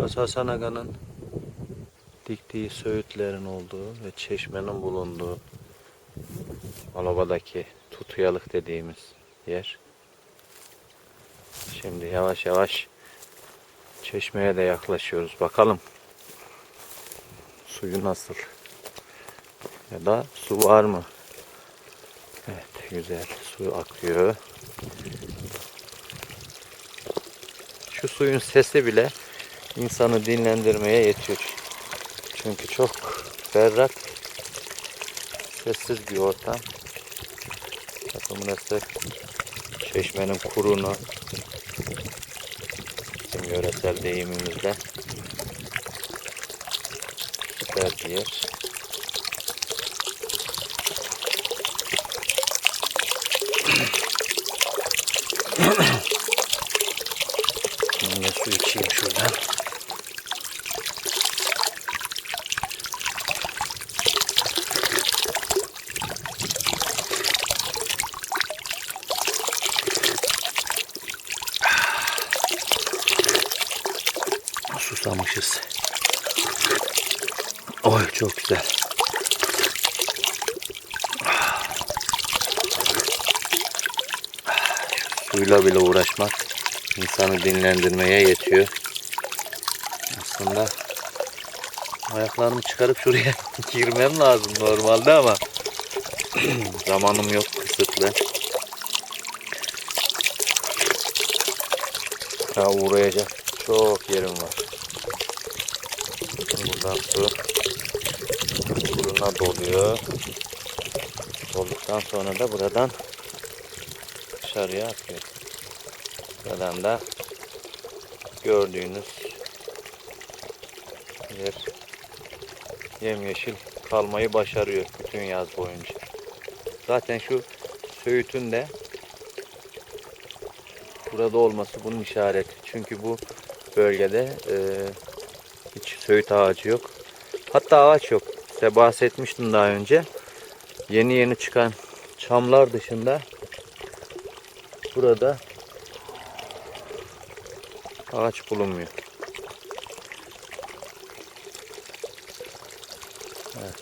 Burası Hasan Aga'nın diktiği söğütlerin olduğu ve çeşmenin bulunduğu Aloba'daki tutuyalık dediğimiz yer. Şimdi yavaş yavaş çeşmeye de yaklaşıyoruz. Bakalım suyu nasıl? Ya da su var mı? Evet güzel su akıyor. Şu suyun sesi bile insanı dinlendirmeye yetiyor. Çünkü çok berrak, sessiz bir ortam. Bakın burası çeşmenin kurunu bizim yöresel deyimimizle süper bir yer. Ben de su içeyim şuradan. Susamışız. Oy çok güzel. Suyla bile uğraşmak insanı dinlendirmeye yetiyor. Aslında ayaklarımı çıkarıp şuraya girmem lazım normalde ama zamanım yok kısıtlı. Daha uğrayacak çok yerim var. Su kuruna doluyor. Dolduktan sonra da buradan dışarıya akıyor. Buradan da gördüğünüz yer yemyeşil kalmayı başarıyor bütün yaz boyunca. Zaten şu söğütün de burada olması bunun işareti. Çünkü bu bölgede e, hiç söğüt ağacı yok. Hatta ağaç yok. Size bahsetmiştim daha önce. Yeni yeni çıkan çamlar dışında burada ağaç bulunmuyor. Evet.